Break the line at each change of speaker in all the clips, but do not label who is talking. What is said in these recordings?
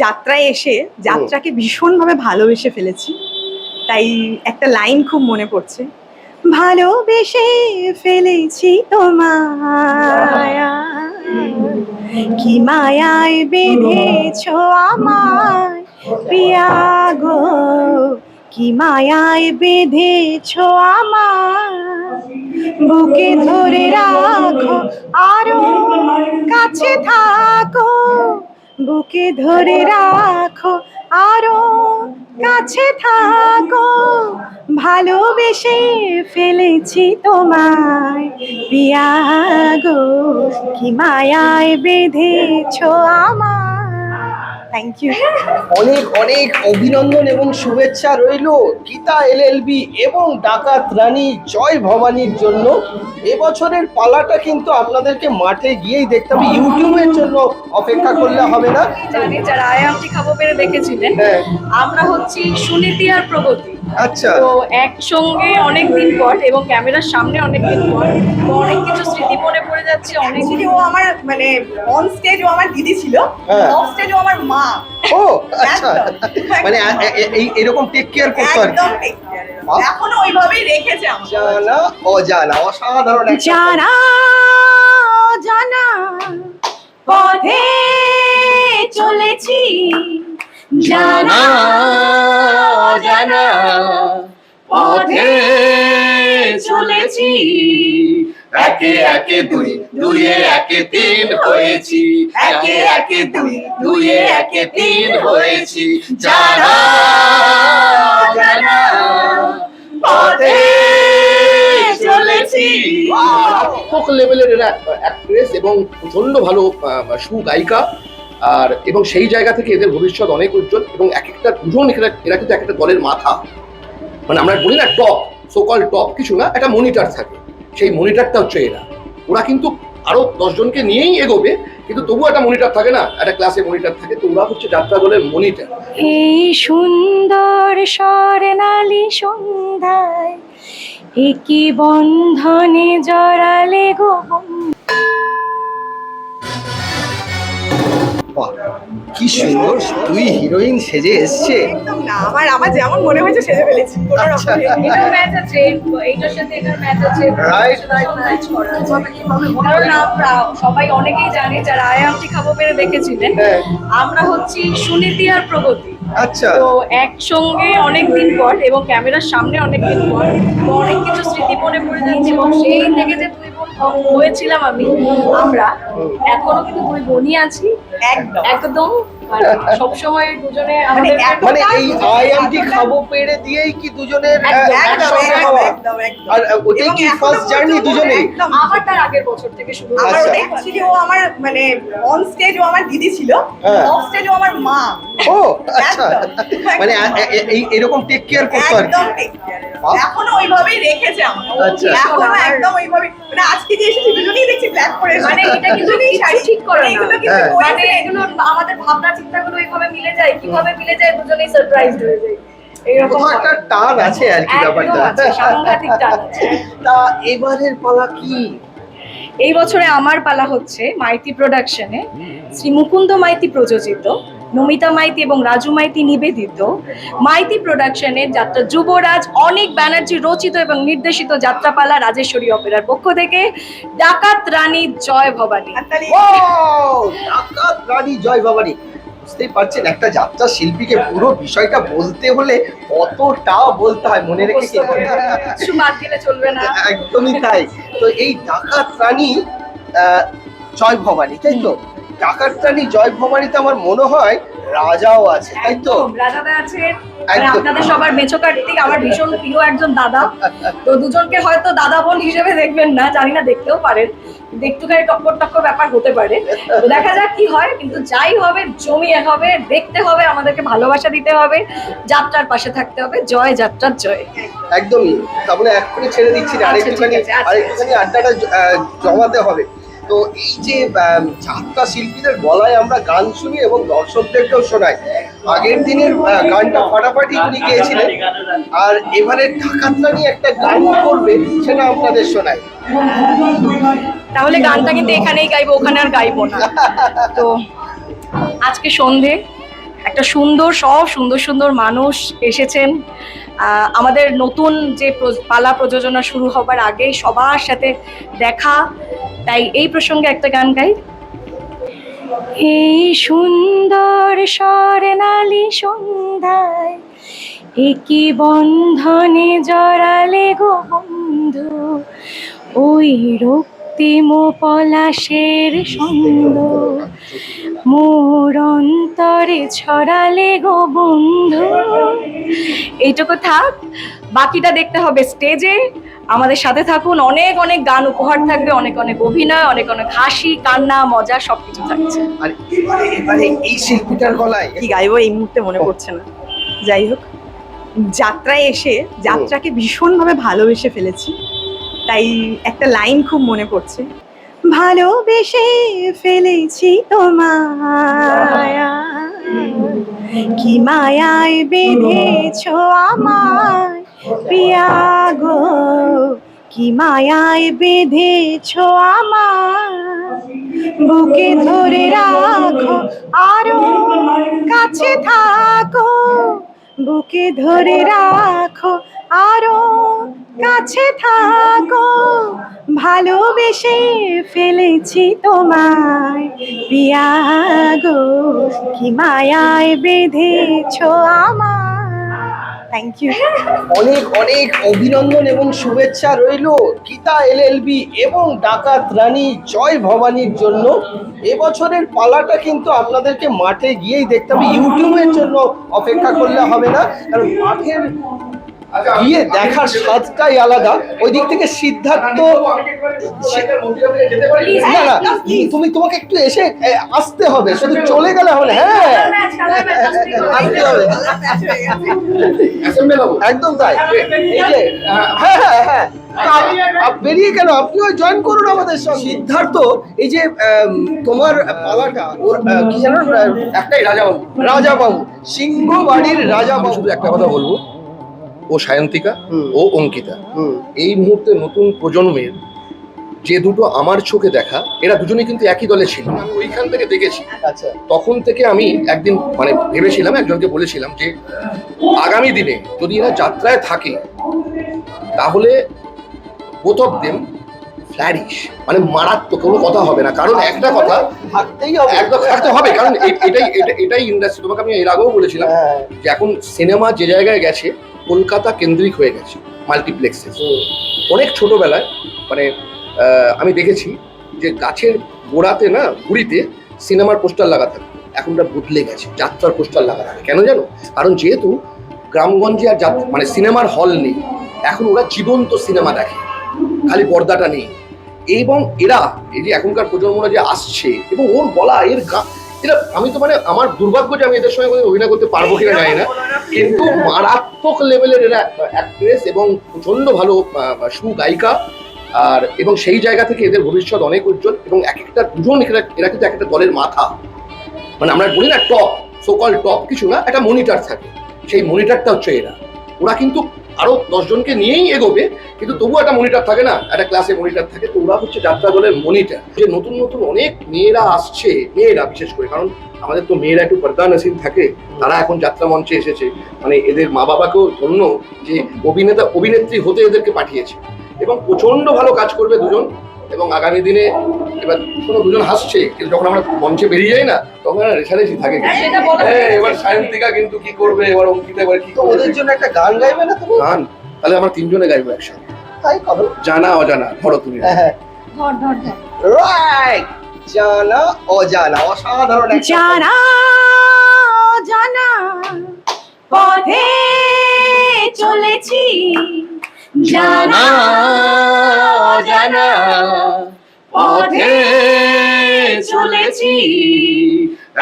যাত্রায় এসে যাত্রাকে ভীষণভাবে ভালোবেসে ফেলেছি। তাই একটা লাইন খুব মনে পড়ছে, ভালোবেসে ফেলেছি তোমায়, কি মায়ায় বেঁধেছ আমায় পিয়া গো, কি মায়ায় বেঁধেছ আমায়, বুকে ধরে রাখো, আরও কাছে থাকো। বুকে ধরে রাখো, আরও কাছে থাকো। ভালোবেসে ফেলেছি তোমায় পিয়া গো কি মায়ায় বেঁধেছ আমায়। থ্যাংক ইউ
অনেক অনেক অভিনন্দন এবং শুভেচ্ছা রইল গীতা এলএলবি এবং ডাকাত রানী জয় ভবানীর জন্য। এবছরের পালাটা কিন্তু আপনাদেরকে মাঠে গিয়েই দেখতে হবে। ইউটিউবের জন্য অপেক্ষা করলে হবে না।
যারা আয়ামটি খাব পেরে দেখেছিলেন।
হ্যাঁ।
আমরা হচ্ছি সুনীতি আর প্রগতি।
আচ্ছা।
তো একসঙ্গে অনেক দিন পর এবং ক্যামেরার সামনে অনেক দিন পর তো অনেক কিছু স্মৃতি মনে পড়ে যাচ্ছে অনেক
অ্যাকচুয়ালি ও আমার মানে অন স্টেজ ও আমার দিদি ছিল
হ্যাঁ।
অফ স্টেজ ও আমার মা।
ও আচ্ছা। মানে এরকম টেক কেয়ার করতো আর।
এখনও ওইভাবেই রেখেছে আমাকে।
জানা অজানা অসাধারণ একটা
জানা জানা পথে চলেছি। জানা জানা পথে চলেছি।
একে একে দুই, দুইয়ে একে তিন হয়েছি। একে একে দুই, দুইয়ে একে তিন হয়েছি। জানা জানা পথে চলেছি।
লেভেলের এরা অ্যাক্ট্রেস এবং প্রচণ্ড ভালো সু গায়িকা আর, এবং সেই জায়গা থেকে এদের ভবিষ্যৎ অনেক উজ্জ্বল, এবং এক একটা দুজন এরা কিন্তু এক একটা দলের মাথা। মানে আমরা বলি না টপ সোকল টপ কিছু না, একটা মনিটর থাকে। সেই মনিটরটা হচ্ছে এরা। ওরা কিন্তু আরও দশজনকে নিয়েই এগোবে, কিন্তু তবুও একটা মনিটর থাকে না, একটা ক্লাসে মনিটর থাকে, তো ওরা হচ্ছে যাত্রা দলের মনিটর।
এই সুন্দর স্বর্ণালী সন্ধ্যায় একই বন্ধনে জড়ালে গো
বাহ, কি সুন্দর দুই হিরোইন সেজে এসছে
একদম না আমার আমার যেমন মনে হয়েছে সেজে ফেলেছি কোনো
আচ্ছা।
এটার ম্যাচ আছে এইটার সাথে এটার ম্যাচ আছে
Right, right,
ম্যাচ করা আছে। কারণ আমরা সবাই অনেকেই জানে যারা আয়ামটি খাব পেরে দেখেছিলেন
হ্যাঁ।
আমরা হচ্ছি সুনীতি আর প্রগতি
আচ্ছা
তো একসঙ্গে অনেক দিন পর এবং ক্যামেরার সামনে অনেক দিন পর অনেক কিছু স্মৃতি মনে পড়ে যাচ্ছে এবং সেই থেকে যে বোন হয়েছিলাম আমি। আমরা এখনও কিন্তু দুই বোনই আছি।
একদম।
একদম মানে সবসময় দুজনে
মানে এই আইএমটি খাব পেড়ে দিয়েই কি দুজনের আর ওটাই কি ফার্স্ট জার্নি
আমার তার আগের বছর থেকে শুরু
আমার। অ্যাকচুয়ালি ও আমার মানে অন স্টেজ ও আমার দিদি ছিল।
হ্যাঁ।
অফ স্টেজ ও আমার মা।
ও আচ্ছা। মানে এরকম টেক কেয়ার করতো আর।
এখনও ওইভাবেই রেখেছে আমাকে।
আচ্ছা।
এখনও একদম ওইভাবে মানে আজকে যে এসেছি দুজনেই দেখছি ব্ল্যাক করে
মানে এটা কিন্তু
শাড়ি
ঠিক করে
এগুলো কিন্তু
হ্যাঁ।
মানে এগুলো আমাদের ভাবনা চিন্তাগুলো এইভাবে মিলে যায় কীভাবে মিলে যায় দুজনেই সারপ্রাইজ হয়ে যায়।
একটা টান আছে আর কি
একদম
ব্যাপারটা।
আছে, সাংঘাতিক টান আছে।
তা এবারের পালা কি?
এই বছরে আমার পালা হচ্ছে মাইতি প্রোডাকশনে শ্রী মুকুন্দ মাইতি প্রযোজিত নমিতা মাইতি এবং রাজু মাইতি নিবেদিত। মাইতি প্রোডাকশনের যাত্রা যুবরাজ অনেক ব্যানার্জি রচিত এবং নির্দেশিত যাত্রাপালা রাজেশ্বরী অপেরার পক্ষ থেকে। ডাকাত রানী জয় ভবানী।
ও ডাকাত রানী জয় ভবানী। বুঝতেই পারছেন একটা যাত্রা শিল্পীকে পুরো বিষয়টা বলতে হলে কতটা বলতে হয় মনে রেখে
কিছু বাদ দিলে চলবে না।
একদমই তাই। তো এই ডাকাত রানী আহ, জয় ভবানী তাই তো? রানী জয় ভবানীতে আমার মনে হয় রাজাও আছে তাই তো?
রাজাদা আছে। মানে আপনাদের সবার মেছো কার্তিক আমার ভীষণ প্রিয় একজন দাদা। তো দুজনকে হয়তো দাদা বোন হিসেবে দেখবেন না জানি না দেখতেও পারেন। কিন্তু একটুখানি টক্কর টক্কর ব্যাপার হতে পারে। তো দেখা যাক কি হয় কিন্তু যাই হবে জমিয়ে হবে দেখতে হবে আমাদেরকে ভালোবাসা দিতে হবে যাত্রার পাশে থাকতে হবে জয় যাত্রার জয়।
একদমই তাহলে এক্ষুনি ছেড়ে দিচ্ছি
আচ্ছা,
আরেকটুখানি
আচ্ছা,
আরেকটুখানি আড্ডাটা জমাতে হবে। তো এই যে যাত্রা শিল্পীদের গলায় আমরা গান শুনি এবং দর্শকদেরকেও শোনাই। আগের দিনের গানটা ফাটাফাটি উনি গিয়েছিলেন। আর এবারে ঢাকাতলা নিয়ে একটা গান করবে সেটা আপনাদের শোনাই।
তাহলে গানটা কিন্তু এখানেই গাইবো ওখানে আর গাইবো না। তো আজকে সন্ধে একটা সুন্দর সব সুন্দর সুন্দর মানুষ এসেছেন। আমাদের নতুন যে পালা প্রযোজনা শুরু হবার আগে সবার সাথে দেখা। তাই এই প্রসঙ্গে একটা গান গাই। এই সুন্দর স্বর্ণালী সন্ধ্যায় একই বন্ধনে জড়ালে গো বন্ধু, ওই রক্তিম পলাশের সন্দ মোর অন্তরে ছড়ালে গো বন্ধু। এইটুকু থাক বাকিটা দেখতে হবে স্টেজে আমাদের সাথে থাকুন অনেক অনেক গান উপহার থাকবে অনেক অনেক অভিনয় অনেক অনেক হাসি কান্না মজা সবকিছু থাকছে।
আর এবারে এবারে এই শিল্পীটার গলায়
কি গাইবো এই মুহূর্তে মনে পড়ছে না। যাই হোক যাত্রায় এসে যাত্রাকে ভীষণভাবে ভালোবেসে ফেলেছি। তাই একটা লাইন খুব মনে পড়ছে। ভালোবেসে ফেলেছি তোমায়। কি মায়ায় বেঁধেছ আমায়? পিয়া কি মায়ায় বেঁধেছ আমার বুকে ধরে রাখো, আরও কাছে থাকো। বুকে ধরে রাখো আরও কাছে থাকো। ভালোবেসে ফেলেছি তোমায়। পিয়া গো, কি মায়ায় বেঁধেছ আমার থ্যাংক ইউ
অনেক অনেক অভিনন্দন এবং শুভেচ্ছা রইল গীতা এলএলবি এবং ডাকাত রানী জয় ভবানীর জন্য। এবছরের পালাটা কিন্তু আপনাদেরকে মাঠে গিয়েই দেখতে হবে। ইউটিউবের জন্য অপেক্ষা করলে হবে না, কারণ মাঠের গিয়ে দেখার স্বাদটাই আলাদা। ওই দিক থেকে সিদ্ধার্থ না না তুমি তোমাকে একটু এসে আসতে হবে। শুধু চলে গেলে হবে হ্যাঁ। আসতে হবে। একদম তাই। এই যে হ্যাঁ হ্যাঁ হ্যাঁ আপ- বেরিয়ে কেন? আপনিও জয়েন করুন আমাদের সঙ্গে। সিদ্ধার্থ এই যে তোমার পালাটা ওর কি জানো
একটাই রাজাবাবু।
রাজাবাবু। সিংহ বাড়ির রাজাবাবু।
একটা কথা বলব। ও সায়ন্তিকা ও অঙ্কিতা। এই মুহূর্তে নতুন প্রজন্মের যে দুটো আমার চোখে দেখা এরা দুজনেই কিন্তু একই দলে ছিল। আমি ওইখান থেকে দেখেছি।
আচ্ছা।
তখন থেকে আমি একদিন মানে ভেবেছিলাম একজনকে বলেছিলাম যে আগামী দিনে যদি এরা যাত্রায় থাকে তাহলে বোথ অফ দেম ফ্ল্যারিশ মানে মারাত্মক কোনো কথা হবে না। কারণ একটা কথা
থাকতেই হবে।
একদম থাকতে হবে। কারণ এটাই এটা- এটাই ইন্ডাস্ট্রি তোমাকে আমি এর আগেও বলেছিলাম
হ্যাঁ,
যে এখন সিনেমা যে জায়গায় গেছে কলকাতা কেন্দ্রিক হয়ে গেছে মাল্টিপ্লেক্সে অনেক ছোটবেলায় মানে আমি দেখেছি যে গাছের গোড়াতে না গুড়িতে সিনেমার পোস্টার লাগা থাকে এখন ওটা বদলে গেছে যাত্রার পোস্টার লাগা থাকে কেন জানো? কারণ যেহেতু গ্রামগঞ্জে আর যাত- মানে সিনেমার হল নেই এখন ওরা জীবন্ত সিনেমা দেখে খালি পর্দাটা নেই। এবং এরা এই যে এখনকার প্রজন্মরা যে আসছে এবং ওর গলা এর এরা আমি তো মানে আমার দুর্ভাগ্য যে আমি এদের সঙ্গে কোনোদিন অভিনয় করতে পারব কিনা জানি না। কিন্তু মারাত্মক লেভেলের এরা অ্যাক্ট্রেস এবং প্রচণ্ড ভালো সুগায়িকা আর, এবং সেই জায়গা থেকে এদের ভবিষ্যৎ অনেক উজ্জ্বল এবং এক একটা দুজন এরা কিন্তু এক একটা দলের মাথা। মানে আমরা বলি না টপ সোকল টপ কিছু না, একটা মনিটর থাকে। সেই মনিটরটা হচ্ছে এরা। ওরা কিন্তু আরও দশজনকে নিয়েই এগোবে, কিন্তু তবুও একটা মনিটার থাকে না, একটা ক্লাসে মনিটার থাকে। তো ওরা হচ্ছে যাত্রা দলের মনিটার যে নতুন নতুন অনেক মেয়েরা আসছে, মেয়েরা বিশেষ করে, কারণ আমাদের তো মেয়েরা একটু পর্দা থাকে, তারা এখন যাত্রা মঞ্চে এসেছে। মানে এদের মা বাবাকেও ধন্য যে অভিনেতা, অভিনেত্রী হতে এদেরকে পাঠিয়েছে। এবং প্রচণ্ড ভালো কাজ করবে দুজন। এবং আগামী দিনে এবার কোনো দুজন হাসছে কিন্তু যখন আমরা মঞ্চে বেরিয়ে যাই না তখন আর রেশারেশি থাকে
সেটা
হ্যাঁ, এবার সায়ন্তিকা কিন্তু কি করবে এবার অঙ্কিতা এবার কি
তো
করবে?
ওদের জন্য একটা গান গাইবে না তুমি?
গান? তাহলে আমরা তিনজনে গাইবো একসাথে
তাই করো।
জানা অজানা ধরো তুমি।
হ্যাঁ হ্যাঁ। রাইট জানা অজানা অসাধারণ
জানা জানা পথে চলেছি। জানা
জানা, পথে চলেছি।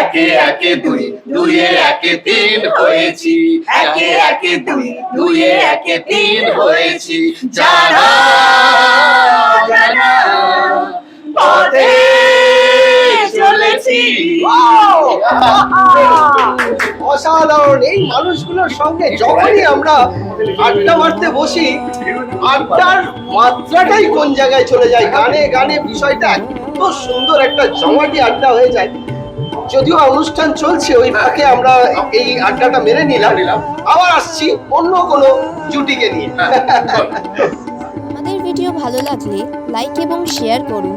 একে একে দুই, দুইয়ে একে তিন হয়েছি। একে একে দুই, দুইয়ে একে তিন হয়েছি। জানা জানা, পথে চলেছি
অসাধারণ। এই মানুষগুলোর সঙ্গে যখনই আমরা আড্ডা মারতে বসি আড্ডার মাত্রাটাই কোন জায়গায় চলে যায়? গানে গানে বিষয়টা এত সুন্দর একটা জমাটি আড্ডা হয়ে যায়। যদিও অনুষ্ঠান চলছে ওই ফাঁকে আমরা এই আড্ডাটা মেরে নিলাম।
নিলাম।
আবার আসছি অন্য কোনো জুটিকে নিয়ে।
আমাদের ভিডিও ভালো লাগলে লাইক এবং শেয়ার করুন।